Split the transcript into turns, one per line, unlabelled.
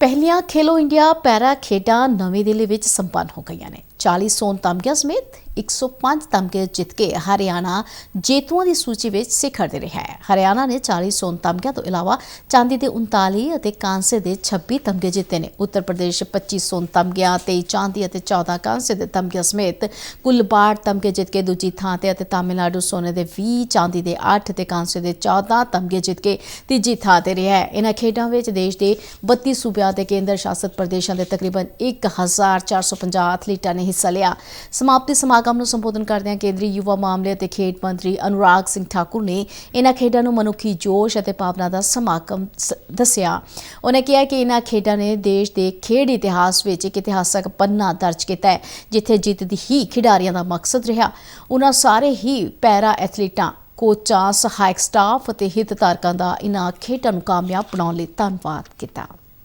ਪਹਿਲੀਆਂ ਖੇਲੋ ਇੰਡੀਆ ਪੈਰਾ ਖੇਡਾਂ ਨਵੀਂ ਦਿੱਲੀ ਵਿੱਚ ਸੰਪੰਨ ਹੋ ਗਈਆਂ ਨੇ। 40 ਸੋਨ ਤਮਗਿਆਂ ਸਮੇਤ 105 ਤਮਗੇ ਜਿੱਤ ਕੇ ਹਰਿਆਣਾ ਜੇਤੂਆਂ ਦੀ ਸੂਚੀ ਵਿੱਚ ਸਿਖਰ ਦੇ ਰਿਹਾ ਹੈ। ਹਰਿਆਣਾ ਨੇ 40 ਸੋਨ ਤਮਗਿਆਂ ਤੋਂ ਇਲਾਵਾ ਚਾਂਦੀ ਦੇ 39 ਅਤੇ ਕਾਂਸੇ ਦੇ 26 ਤਮਗੇ ਜਿੱਤੇ ਨੇ। ਉੱਤਰ ਪ੍ਰਦੇਸ਼ 25 ਸੋਨ ਤਮਗਿਆਂ ਤੇ ਚਾਂਦੀ ਅਤੇ 14 ਕਾਂਸੇ ਦੇ ਤਮਗਿਆਂ ਸਮੇਤ ਕੁੱਲ 62 ਤਮਗੇ ਜਿੱਤ ਕੇ ਦੂਜੀ ਥਾਂ ਤੇ ਅਤੇ ਤਾਮਿਲਨਾਡੂ ਸੋਨੇ ਦੇ 20 ਚਾਂਦੀ ਦੇ 8 ਤੇ ਕਾਂਸੇ ਦੇ 14 ਤਮਗੇ ਜਿੱਤ ਕੇ ਤੀਜੀ ਥਾਂ ਤੇ ਰਿਹਾ ਹੈ। ਇਹਨਾਂ ਖੇਡਾਂ ਵਿੱਚ ਦੇਸ਼ ਦੇ 32 ਸੂਬਿਆਂ ਤੇ ਕੇਂਦਰ ਸ਼ਾਸਤ ਪ੍ਰਦੇਸ਼ਾਂ ਦੇ ਤਕਰੀਬਨ 1450 ਐਥਲੀਟਾਂ ਨੇ ਹਿੱਸਾ ਲਿਆ। ਸਮਾਪਤੀ ਸਮਾਗਮ ਨੂੰ ਸੰਬੋਧਨ ਕਰਦਿਆਂ ਕੇਂਦਰੀ ਯੁਵਾ ਮਾਮਲੇ ਅਤੇ ਖੇਡ ਮੰਤਰੀ ਅਨੁਰਾਗ ਸਿੰਘ ਠਾਕੁਰ ਨੇ ਇਹਨਾਂ ਖੇਡਾਂ ਨੂੰ ਮਨੁੱਖੀ ਜੋਸ਼ ਅਤੇ ਭਾਵਨਾ ਦਾ ਸਮਾਗਮ ਦੱਸਿਆ। ਉਹਨੇ ਕਿਹਾ ਕਿ ਇਹਨਾਂ ਖੇਡਾਂ ਨੇ ਦੇਸ਼ ਦੇ ਖੇਡ ਇਤਿਹਾਸ ਵਿੱਚ ਇੱਕ ਇਤਿਹਾਸਕ ਪੰਨਾ ਦਰਜ ਕੀਤਾ ਹੈ, ਜਿੱਥੇ ਜਿੱਤ ਦੀ ਹੀ ਖਿਡਾਰੀਆਂ ਦਾ ਮਕਸਦ ਰਿਹਾ। ਉਹਨਾਂ ਸਾਰੇ ਹੀ ਪੈਰਾ ਐਥਲੀਟਾਂ, ਕੋਚਾਂ, ਸਹਾਇਕ ਸਟਾਫ ਅਤੇ ਹਿੱਤ ਧਾਰਕਾਂ ਦਾ ਇਹਨਾਂ ਖੇਡਾਂ ਨੂੰ ਕਾਮਯਾਬ ਬਣਾਉਣ ਲਈ ਧੰਨਵਾਦ ਕੀਤਾ।